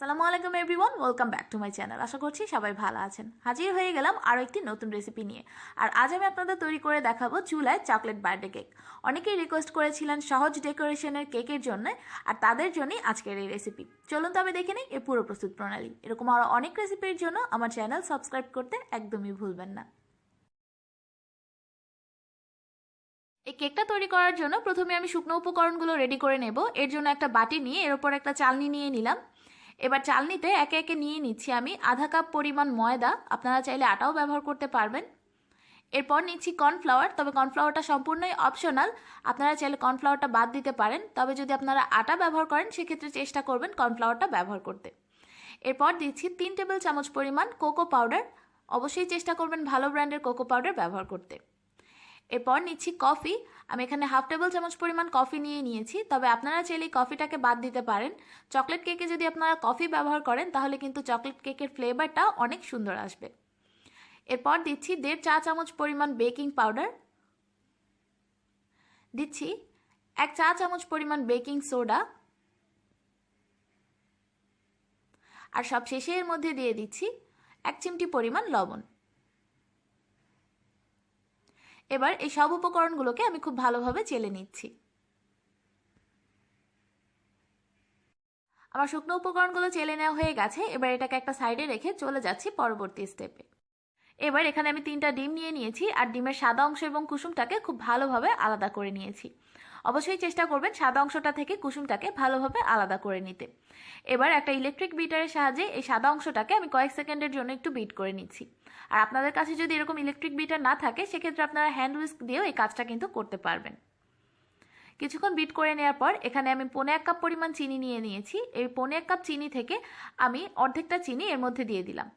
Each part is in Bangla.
আসসালামু আলাইকুম everyone welcome back to my channel আশা করছি সবাই ভালো আছেন। হাজির হয়ে গেলাম আরও একটি নতুন রেসিপি নিয়ে। আর আজ আমি আপনাদের তৈরি করে দেখাবো চুলায় চকলেট বার্থডে কেক অনেকেই রিকোয়েস্ট করেছিলেন সহজ ডেকোরেশনের কেকের জন্য, আর তাদের জন্যই আজকের এই রেসিপি চলুন তবে দেখে নিই এর পুরো প্রস্তুত প্রণালী। এরকম আরও অনেক রেসিপির জন্য আমার চ্যানেল সাবস্ক্রাইব করতে একদমই ভুলবেন না। এই কেকটা তৈরি করার জন্য প্রথমে আমি শুকনো উপকরণগুলো রেডি করে নেব। এর জন্য একটা বাটি নিয়ে এর ওপর একটা চালনি নিয়ে নিলাম। এবার চালনিতে একে একে নিয়ে নিচ্ছি আমি। আধা কাপ পরিমাণ ময়দা, আপনারা চাইলে আটাও ব্যবহার করতে পারবেন। এরপর নিচ্ছি কর্নফ্লাওয়ার, তবে কর্নফ্লাওয়ারটা সম্পূর্ণই অপশনাল আপনারা চাইলে কর্নফ্লাওয়ারটা বাদ দিতে পারেন, তবে যদি আপনারা আটা ব্যবহার করেন, সেক্ষেত্রে চেষ্টা করবেন কর্নফ্লাওয়ারটা ব্যবহার করতে। এরপর দিচ্ছি তিন টেবিল চামচ পরিমাণ কোকো পাউডার। অবশ্যই চেষ্টা করবেন ভালো ব্র্যান্ডের কোকো পাউডার ব্যবহার করতে। এরপর নিচ্ছি কফি। আমি এখানে হাফ টেবিল চামচ পরিমাণ কফি নিয়ে নিয়েছি, তবে আপনারা চাইলে কফিটাকে বাদ দিতে পারেন। চকলেট কেকে যদি আপনারা কফি ব্যবহার করেন, তাহলে কিন্তু চকলেট কেকের ফ্লেভারটা অনেক সুন্দর আসবে। এরপর দিচ্ছি দেড় চা চামচ পরিমাণ বেকিং পাউডার। দিচ্ছি এক চা চামচ পরিমাণ বেকিং সোডা। আর সব শেষে এর মধ্যে দিয়ে দিচ্ছি এক চিমটি পরিমাণ লবণ। এবার এই সব উপকরণগুলোকে আমি খুব ভালোভাবে চেলে নিচ্ছি। আমার শুকনো উপকরণগুলো চেলে নেওয়া হয়ে গেছে, এবার এটাকে একটা সাইডে রেখে চলে যাচ্ছি পরবর্তী স্টেপে। এবার এখানে আমি তিনটা ডিম নিয়ে নিয়েছি, আর ডিমের সাদা অংশ এবং কুসুমটাকে খুব ভালোভাবে আলাদা করে নিয়েছি। অবশ্যই চেষ্টা করবেন সাদা অংশটা থেকে কুসুমটাকে ভালোভাবে আলাদা করে নিতে। এবার একটা ইলেকট্রিক বিটারের সাহায্যে এই সাদা অংশটাকে আমি কয়েক সেকেন্ডের জন্য একটু বিট করে নিচ্ছি। আর আপনাদের কাছে যদি এরকম ইলেকট্রিক বিটার না থাকে, সেক্ষেত্রে আপনারা হ্যান্ড উইস্ক দিয়েও এই কাজটা কিন্তু করতে পারবেন। কিছুক্ষণ বিট করে নেওয়ার পর এখানে আমি পনে এক কাপ পরিমাণ চিনি নিয়ে নিয়েছি। এই পনে এক কাপ চিনি থেকে আমি অর্ধেকটা চিনি এর মধ্যে দিয়ে দিলাম।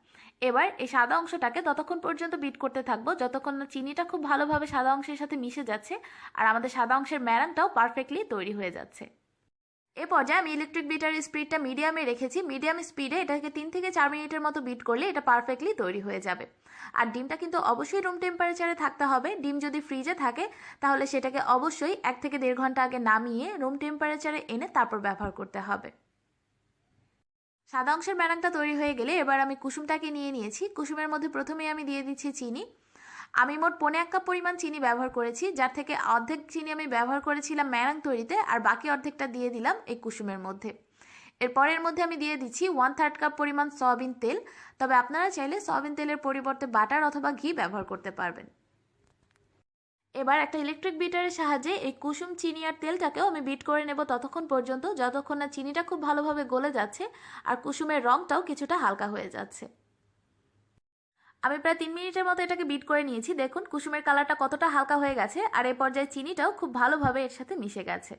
এবার এই সাদা অংশটাকে ততক্ষণ পর্যন্ত বিট করতে থাকব, যতক্ষণ না চিনিটা খুব ভালোভাবে সাদা অংশের সাথে মিশে যাচ্ছে, আর আমাদের সাদা অংশের ম্যারাংটাও পারফেক্টলি তৈরি হয়ে যাচ্ছে। এ পর্যায়ে আমি ইলেকট্রিক বিটার স্পিডটা মিডিয়ামে রেখেছি। মিডিয়াম স্পিডে এটাকে তিন থেকে চার মিনিটের মতো বিট করলে এটা পারফেক্টলি তৈরি হয়ে যাবে। আর ডিমটা কিন্তু অবশ্যই রুম টেম্পারেচারে থাকতে হবে। ডিম যদি ফ্রিজে থাকে, তাহলে সেটাকে অবশ্যই এক থেকে দেড় ঘণ্টা আগে নামিয়ে রুম টেম্পারেচারে এনে তারপর ব্যবহার করতে হবে। সাদা অংশের ব্যানাংটা তৈরি হয়ে গেলে এবার আমি কুসুমটাকে নিয়ে নিয়েছি। কুসুমের মধ্যে প্রথমেই আমি দিয়ে দিচ্ছি চিনি। আমি মোট পনে এক কাপ পরিমাণ চিনি ব্যবহার করেছি, যার থেকে অর্ধেক চিনি আমি ব্যবহার করেছিলাম ম্যারাং তৈরিতে, আর বাকি অর্ধেকটা দিয়ে দিলাম এই কুসুমের মধ্যে। এরপরের মধ্যে আমি দিয়ে দিচ্ছি ওয়ান থার্ড কাপ পরিমাণ সয়াবিন তেল। তবে আপনারা চাইলে সয়াবিন তেলের পরিবর্তে বাটার অথবা ঘি ব্যবহার করতে পারবেন। এবার একটা ইলেকট্রিক বিটারের সাহায্যে এই কুসুম চিনি আর তেলটাকেও আমি বিট করে নেব ততক্ষণ পর্যন্ত, যতক্ষণ না চিনিটা খুব ভালোভাবে গলে যাচ্ছে আর কুসুমের রঙটাও কিছুটা হালকা হয়ে যাচ্ছে। আমি প্রায় তিন মিনিটের মতো এটাকে বিট করে নিয়েছি। দেখুন, কুসুমের কালারটা কতটা হালকা হয়ে গেছে আর এই পর্যায়ে চিনিটাও খুব ভালোভাবে এর সাথে মিশে গেছে।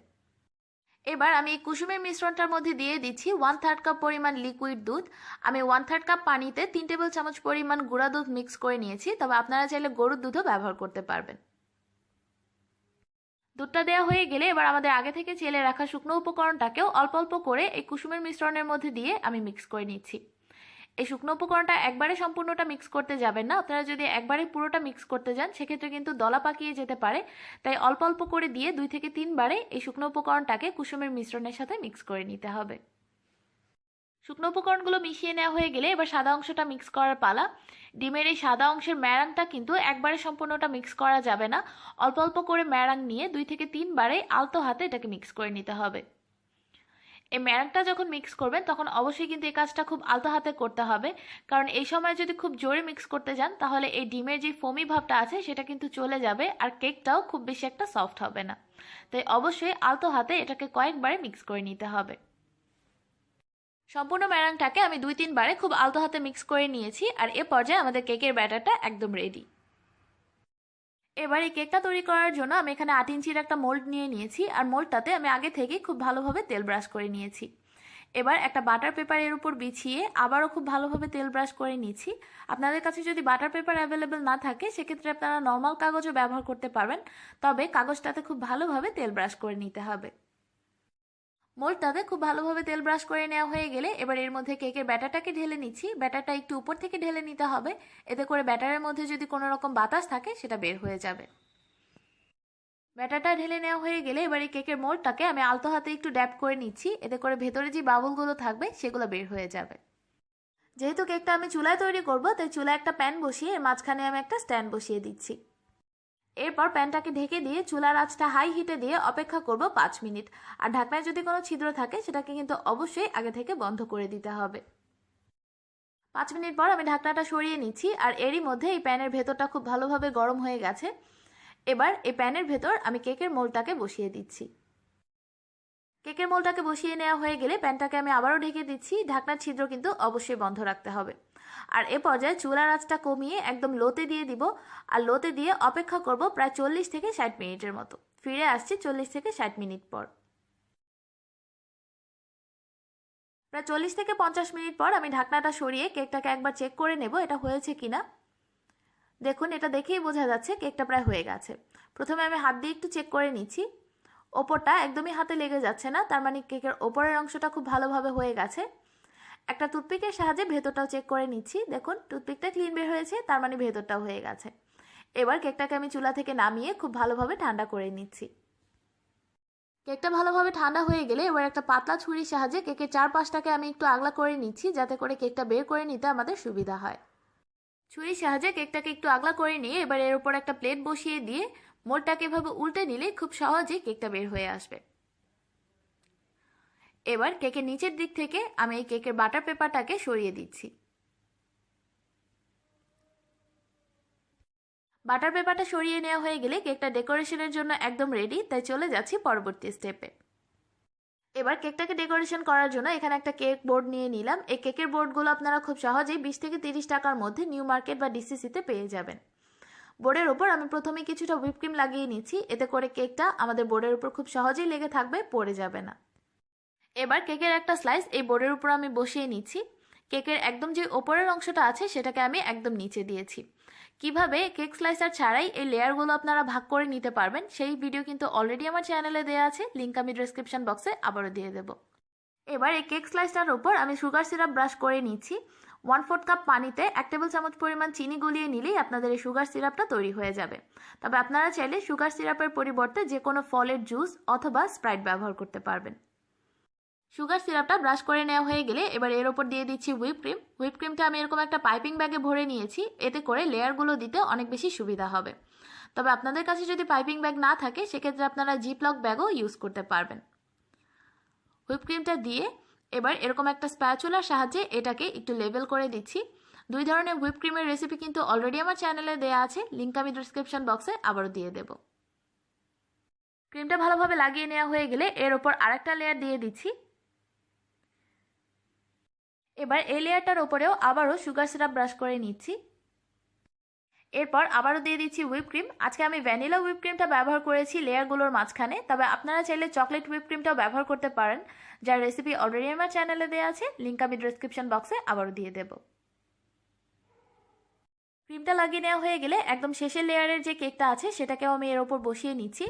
এবার আমি এই কুসুমের মিশ্রণটার মধ্যে দিয়ে দিচ্ছি ওয়ান থার্ড কাপ পরিমাণ লিকুইড দুধ। আমি ওয়ান থার্ড কাপ পানিতে তিন টেবিল চামচ পরিমাণ গুঁড়া দুধ মিক্স করে নিয়েছি। তবে আপনারা চাইলে গরুর দুধও ব্যবহার করতে পারবেন। দুধটা দেওয়া হয়ে গেলে এবার আমাদের আগে থেকে চেলে রাখা শুকনো উপকরণটাকেও অল্প অল্প করে এই কুসুমের মিশ্রণের মধ্যে দিয়ে আমি মিক্স করে নিচ্ছি। এই শুকনো উপকরণটা একবারে সম্পূর্ণটা মিক্স করতে যাবেন না। আপনারা যদি একবারে পুরোটা মিক্স করতে যান, সেক্ষেত্রে কিন্তু দলা পাকিয়ে যেতে পারে। তাই অল্প অল্প করে দিয়ে দুই থেকে তিনবারে এই শুকনো উপকরণটাকে কুসুমের মিশ্রণের সাথে মিক্স করে নিতে হবে। শুকনো উপকরণগুলো মিশিয়ে নেওয়া হয়ে গেলে এবার সাদা অংশটা মিক্স করার পালা। ডিমের এই সাদা অংশের ম্যারাংটা কিন্তু একবারে সম্পূর্ণটা মিক্স করা যাবে না। অল্প অল্প করে ম্যারাং নিয়ে দুই থেকে তিনবারে আলতো হাতে এটাকে মিক্স করে নিতে হবে। এই ম্যারাংটা যখন মিক্স করবেন, তখন অবশ্যই কিন্তু এই কাজটা খুব আলতো হাতে করতে হবে। কারণ এই সময় যদি খুব জোরে মিক্স করতে যান, তাহলে এই ডিমের যে ফোমি ভাবটা আছে, সেটা কিন্তু চলে যাবে আর কেকটাও খুব বেশি একটা সফট হবে না। তাই অবশ্যই আলতো হাতে এটাকে কয়েকবারে মিক্স করে নিতে হবে। সম্পূর্ণ ম্যারাংটাকে আমি দুই তিনবারে খুব আলতো হাতে মিক্স করে নিয়েছি আর এ পর্যায়ে আমাদের কেকের ব্যাটারটা একদম রেডি এবার এই কেকটা তৈরি করার জন্য আমি এখানে আট ইঞ্চির একটা মোল্ড নিয়ে নিয়েছি আর মোল্ডটাতে আমি আগে থেকেই খুব ভালোভাবে তেল ব্রাশ করে নিয়েছি। এবার একটা বাটার পেপার এর উপর বিছিয়ে আবারও খুব ভালোভাবে তেল ব্রাশ করে নিয়েছি আপনাদের কাছে যদি বাটার পেপার অ্যাভেলেবেল না থাকে, সেক্ষেত্রে আপনারা নর্মাল কাগজও ব্যবহার করতে পারবেন, তবে কাগজটাতে খুব ভালোভাবে তেল ব্রাশ করে নিতে হবে। মোল্ডটাতে খুব ভালোভাবে তেল ব্রাশ করে নেওয়া হয়ে গেলে এবার এর মধ্যে কেকের ব্যাটারটাকে ঢেলে নিচ্ছি। ব্যাটারটা একটু উপর থেকে ঢেলে নিতে হবে। এতে করে ব্যাটারের মধ্যে যদি কোনো রকম বাতাস থাকে, সেটা বের হয়ে যাবে। ব্যাটারটা ঢেলে নেওয়া হয়ে গেলে এবার এই কেকের মোল্ডটাকে আমি আলতো হাতে একটু ড্যাপ করে নিচ্ছি। এতে করে ভেতরে যে বাবুলগুলো থাকবে, সেগুলো বের হয়ে যাবে। যেহেতু কেকটা আমি চুলায় তৈরি করব, তাই চুলায় একটা প্যান বসিয়ে এর মাঝখানে আমি একটা স্ট্যান্ড বসিয়ে দিচ্ছি। এরপর প্যানটাকে ঢেকে দিয়ে চুলার আঁচটা হাই হিটে দিয়ে অপেক্ষা করব পাঁচ মিনিট। আর ঢাকনায় যদি কোনো ছিদ্র থাকে, সেটাকে কিন্তু অবশ্যই আগে থেকে বন্ধ করে দিতে হবে। পাঁচ মিনিট পর আমি ঢাকনাটা সরিয়ে নিচ্ছি, আর এরই মধ্যে এই প্যানের ভেতরটা খুব ভালোভাবে গরম হয়ে গেছে। এবার এই প্যানের ভেতর আমি কেকের মোলটাকে বসিয়ে দিচ্ছি। কেকের মোলটাকে বসিয়ে নেওয়া হয়ে গেলে প্যানটাকে আমি আবারও ঢেকে দিচ্ছি। ঢাকনার ছিদ্র কিন্তু অবশ্যই বন্ধ রাখতে হবে। আর এ পর্যায়ে চুলার আঁচটা কমিয়ে একদম লোতে দিয়ে দিব। আর লোতে দিয়ে অপেক্ষা করব প্রায় চল্লিশ থেকে ষাট মিনিটের মতো। ফিরে আসছি চল্লিশ থেকে ষাট মিনিট পর। প্রায় চল্লিশ থেকে পঞ্চাশ মিনিট পর আমি ঢাকনাটা সরিয়ে কেকটাকে একবার চেক করে নেব এটা হয়েছে কিনা। দেখুন, এটা দেখেই বোঝা যাচ্ছে কেকটা প্রায় হয়ে গেছে। প্রথমে আমি হাত দিয়ে একটু চেক করে নিচ্ছি। ওপরটা একদমই হাতে লেগে যাচ্ছে না, তার মানে কেকের ওপরের অংশটা খুব ভালোভাবে হয়ে গেছে। একটা টুথপিকের সাহায্যে ভেতরটাও চেক করে নিচ্ছি। দেখুন, টুথপিকটা ক্লিন বের হয়েছে, তার মানে ভেতরটাও হয়ে গেছে। এবার কেকটাকে আমি চুলা থেকে নামিয়ে খুব ভালোভাবে ঠান্ডা করে নিচ্ছি। কেকটা ভালোভাবে ঠান্ডা হয়ে গেলে এবার একটা পাতলা ছুরির সাহায্যে কেকের চারপাশটাকে আমি একটু আগলা করে নিচ্ছি, যাতে করে কেকটা বের করে নিতে আমাদের সুবিধা হয়। ছুরির সাহায্যে কেকটাকে একটু আগলা করে নিয়ে এবার এর উপর একটা প্লেট বসিয়ে দিয়ে মোলটাকে এভাবে উল্টে নিলে খুব সহজেই কেকটা বের হয়ে আসবে। এবার কেকের নিচের দিক থেকে আমি এই কেকের বাটার পেপারটাকে সরিয়ে দিচ্ছি। বাটার পেপারটা সরিয়ে নেওয়া হয়ে গেলে কেকটা ডেকোরেশনের জন্য একদম রেডি, তাই চলে যাচ্ছি পরবর্তী স্টেপে। এবার কেকটাকে ডেকোরেশন করার জন্য এখানে একটা কেক বোর্ড নিয়ে নিলাম। এই কেকের বোর্ডগুলো আপনারা খুব সহজেই বিশ থেকে তিরিশ টাকার মধ্যে নিউ মার্কেট বা ডিসিসিতে পেয়ে যাবেন। বোর্ডের ওপর আমি প্রথমে কিছুটা হুইপ ক্রিম লাগিয়ে নিচ্ছি এতে করে কেকটা আমাদের বোর্ডের উপর খুব সহজেই লেগে থাকবে, পড়ে যাবে না। এবার কেকের একটা স্লাইস এই বোর্ডের উপর আমি বসিয়ে নিচ্ছি কেকের একদম যে ওপরের অংশটা আছে, সেটাকে আমি একদম নিচে দিয়েছি। কীভাবে কেক স্লাইসার ছাড়াই এই লেয়ারগুলো আপনারা ভাগ করে নিতে পারবেন, সেই ভিডিও কিন্তু অলরেডি আমার চ্যানেলে দেওয়া আছে। লিঙ্ক আমি ডিসক্রিপশন বক্সে আবারও দিয়ে দেব। এবার এই কেক স্লাইসটার উপর আমি সুগার সিরাপ ব্রাশ করে নিচ্ছি ওয়ান ফোর্থ কাপ পানিতে এক টেবিল চামচ পরিমাণ চিনি গুলিয়ে নিলেই আপনাদের এই সুগার সিরাপটা তৈরি হয়ে যাবে। তবে আপনারা চাইলে সুগার সিরাপের পরিবর্তে যে কোনো ফলের জুস অথবা স্প্রাইট ব্যবহার করতে পারবেন। সুগার সিরাপটা ব্রাশ করে নেওয়া হয়ে গেলে এবার এর ওপর দিয়ে দিচ্ছি হুইপ ক্রিম। হুইপ ক্রিমটা আমি এরকম একটা পাইপিং ব্যাগে ভরে নিয়েছি, এতে করে লেয়ারগুলো দিতে অনেক বেশি সুবিধা হবে। তবে আপনাদের কাছে যদি পাইপিং ব্যাগ না থাকে, সেক্ষেত্রে আপনারা জিপলক ব্যাগও ইউজ করতে পারবেন। হুইপ ক্রিমটা দিয়ে এবার এরকম একটা স্প্যাচুলার সাহায্যে এটাকে একটু লেবেল করে দিচ্ছি দুই ধরনের হুইপ ক্রিমের রেসিপি কিন্তু অলরেডি আমার চ্যানেলে দেয়া আছে। লিঙ্ক আমি ডিসক্রিপশন বক্সে আবারও দিয়ে দেব। ক্রিমটা ভালোভাবে লাগিয়ে নেওয়া হয়ে গেলে এর ওপর আরেকটা লেয়ার দিয়ে দিচ্ছি। এবার এই লেয়ারটার ওপরেও আবারও সুগার সিরাপ ব্রাশ করে নিচ্ছি। এরপর আবারও দিয়ে দিচ্ছি হুইপ ক্রিম আজকে আমি ভ্যানিলা হুইপ ক্রিমটা ব্যবহার করেছি লেয়ারগুলোর মাঝখানে। তবে আপনারা চাইলে চকলেট হুইপ ক্রিমটাও ব্যবহার করতে পারেন। যার রেসিপি অলরেডি আমার চ্যানেলে দেওয়া আছে। লিঙ্ক আমি ডিসক্রিপশন বক্সে আবারও দিয়ে দেব। ক্রিমটা লাগিয়ে নেওয়া হয়ে গেলে একদম শেষের লেয়ারের যে কেকটা আছে, সেটাকেও আমি এর ওপর বসিয়ে নিচ্ছি।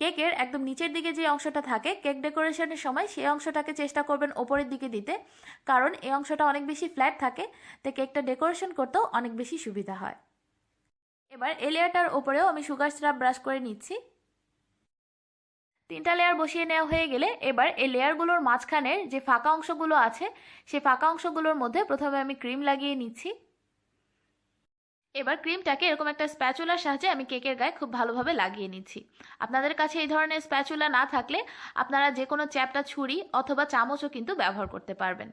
কেকের একদম নিচের দিকে যে অংশটা থাকে কেক ডেকোরেশনের সময় সেই অংশটাকে চেষ্টা করবেন ওপরের দিকে দিতে। কারণ এই অংশটা অনেক বেশি ফ্ল্যাট থাকে, তাই কেকটা ডেকোরেশন করতেও অনেক বেশি সুবিধা হয়। এবার এই লেয়ারটার ওপরেও আমি সুগার সিরাপ ব্রাশ করে নিচ্ছি। তিনটা লেয়ার বসিয়ে নেওয়া হয়ে গেলে এবার এই লেয়ারগুলোর মাঝখানের যে ফাঁকা অংশগুলো আছে সেই ফাঁকা অংশগুলোর মধ্যে প্রথমে আমি ক্রিম লাগিয়ে নিচ্ছি। এবার ক্রিমটাকে এরকম একটা স্প্যাচুলার সাহায্যে আমি কেকের গায়ে খুব ভালোভাবে লাগিয়ে নিচ্ছি। আপনাদের কাছে এই ধরনের স্প্যাচুলা না থাকলে আপনারা যে কোনো চ্যাপটা, ছুরি অথবা চামচও কিন্তু ব্যবহার করতে পারবেন।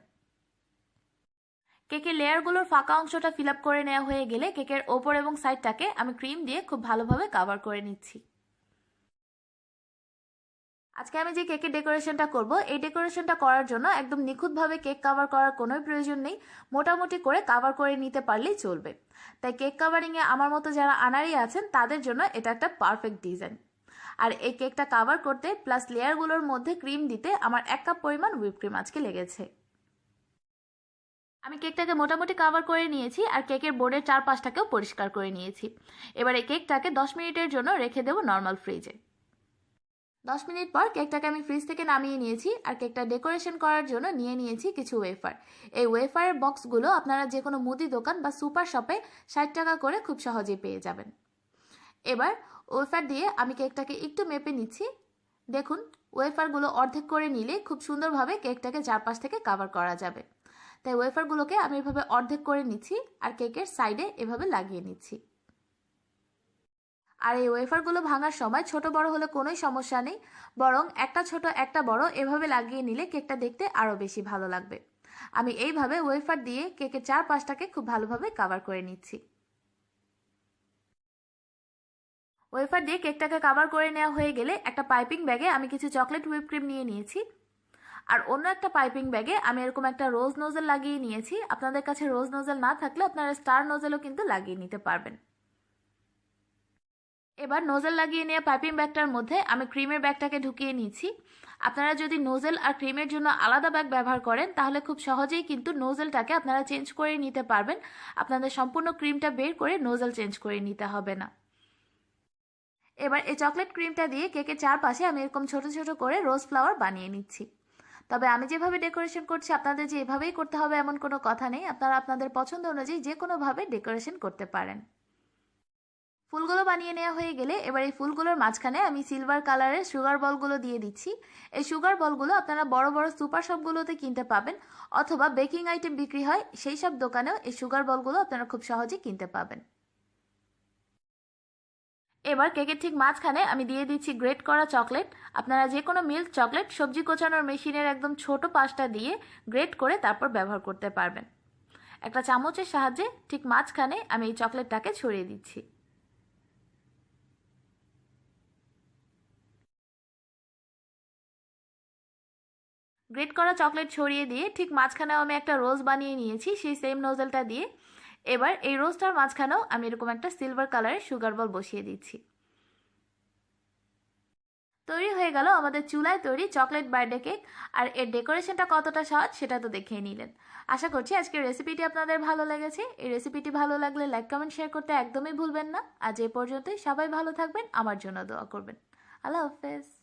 কেকের লেয়ারগুলোর ফাঁকা অংশটা ফিল করে নেওয়া হয়ে গেলে কেকের ওপর এবং সাইডটাকে আমি ক্রিম দিয়ে খুব ভালোভাবে কাভার করে নিচ্ছি। আজকে আমি যে কেকের ডেকোরেশনটা করব, এই ডেকোরেশনটা করার জন্য একদম নিখুঁতভাবে কেক কাভার করার কোনো প্রয়োজন নেই। মোটামুটি করে কাভার করে নিতে পারলেই চলবে। তাই কেক কাভারিংয়ে আমার মতো যারা আনারি আছেন, তাদের জন্য এটা একটা পারফেক্ট ডিজাইন। আর এই কেকটা কাভার করতে, প্লাস লেয়ারগুলোর মধ্যে ক্রিম দিতে আমার এক কাপ পরিমাণ হুইপ ক্রিম আজকে লেগেছে। আমি কেকটাকে মোটামুটি কাভার করে নিয়েছি আর কেকের বোর্ডের চারপাশটাকেও পরিষ্কার করে নিয়েছি। এবার এই কেকটাকে দশ মিনিটের জন্য রেখে দেবো নর্মাল ফ্রিজে দশ মিনিট পর কেকটাকে আমি ফ্রিজ থেকে নামিয়ে নিয়েছি আর কেকটা ডেকোরেশন করার জন্য নিয়ে নিয়েছি কিছু ওয়েফার এই ওয়েফারের বক্সগুলো আপনারা যে কোনো মুদি দোকান বা সুপার শপে ষাট টাকা করে খুব সহজেই পেয়ে যাবেন। এবার ওয়েফার দিয়ে আমি কেকটাকে একটু মেপে নিচ্ছি। দেখুন ওয়েফারগুলো অর্ধেক করে নিলে খুব সুন্দরভাবে কেকটাকে চারপাশ থেকে কাভার করা যাবে। তাই ওয়েফারগুলোকে আমি এভাবে অর্ধেক করে নিচ্ছি আর কেকের সাইডে এভাবে লাগিয়ে নিচ্ছি। আর এই ওয়েফারগুলো ভাঙার সময় ছোট বড় হলে কোনোই সমস্যা নেই, বরং একটা ছোট, একটা বড় এভাবে লাগিয়ে নিলে কেকটা দেখতে আরও বেশি ভালো লাগবে। আমি এইভাবে ওয়েফার দিয়ে কেকের চারপাশটাকে খুব ভালোভাবে কাভার করে নিচ্ছি। ওয়েফার দিয়ে কেকটাকে কাভার করে নেওয়া হয়ে গেলে একটা পাইপিং ব্যাগে আমি কিছু চকলেট হুইপ ক্রিম নিয়ে নিয়েছি। আর অন্য একটা পাইপিং ব্যাগে আমি এরকম একটা রোজ নোজেল লাগিয়ে নিয়েছি। আপনাদের কাছে রোজ নোজেল না থাকলে আপনারা স্টার নোজেলও কিন্তু লাগিয়ে নিতে পারবেন। এবার নোজেল লাগিয়ে নিয়ে পাইপিং ব্যাগটার মধ্যে আমি ক্রিমের ব্যাগটাকে ঢুকিয়ে নিয়েছি। আপনারা যদি নোজেল আর ক্রিমের জন্য আলাদা ব্যাগ ব্যবহার করেন, তাহলে খুব সহজেই কিন্তু নোজেলটাকে আপনারা চেঞ্জ করে নিতে পারবেন। আপনাদের সম্পূর্ণ ক্রিমটা বের করে নোজেল চেঞ্জ করে নিতে হবে না। এবার এই চকলেট ক্রিমটা দিয়ে কেকের চারপাশে আমি এরকম ছোট ছোট করে রোজ ফ্লাওয়ার বানিয়ে নিচ্ছি। তবে আমি যেভাবে ডেকোরেশন করছি, আপনাদের যে এভাবেই করতে হবে এমন কোনো কথা নেই। আপনারা আপনাদের পছন্দ অনুযায়ী যে কোনোভাবে ডেকোরেশন করতে পারেন। ফুলগুলো বানিয়ে নেওয়া হয়ে গেলে এবার এই ফুলগুলোর মাঝখানে আমি সিলভার কালারের সুগার বলগুলো দিয়ে দিচ্ছি। এই সুগার বলগুলো আপনারা বড় বড় সুপার শপগুলোতে কিনতে পাবেন অথবা বেকিং আইটেম বিক্রি হয়, সেই সব দোকানেও এই সুগার বলগুলো আপনারা খুব সহজেই কিনতে পাবেন। এবার কেকের ঠিক মাঝখানে আমি দিয়ে দিচ্ছি গ্রেট করা চকলেট। আপনারা যে কোনো মিল্ক চকলেট সবজি কোচানোর মেশিনের একদম ছোট পাশটা দিয়ে গ্রেট করে তারপর ব্যবহার করতে পারবেন। একটা চামচের সাহায্যে ঠিক মাঝখানে আমি এই চকলেটটাকে ছড়িয়ে দিচ্ছি। গ্রেট করা চকলেট ছড়িয়ে দিয়ে ঠিক মাঝখানেও আমি একটা রোজ বানিয়ে নিয়েছি, সেই সেম নোজেলটা দিয়ে। এবার এই রোজটার মাঝখানেও আমি এরকম একটা সিলভার কালারের সুগার বল বসিয়ে দিচ্ছি। তৈরি হয়ে গেল আমাদের চুলায় তৈরি চকলেট বার্থডে কেক আর এর ডেকোরেশনটা কতটা সহজ সেটা তো দেখেই নিলেন। আশা করছি আজকের রেসিপিটি আপনাদের ভালো লেগেছে। এই রেসিপিটি ভালো লাগলে লাইক কমেন্ট শেয়ার করতে একদমই ভুলবেন না। আজ এ পর্যন্তই সবাই ভালো থাকবেন, আমার জন্য দোয়া করবেন। আল্লাহ হাফেজ।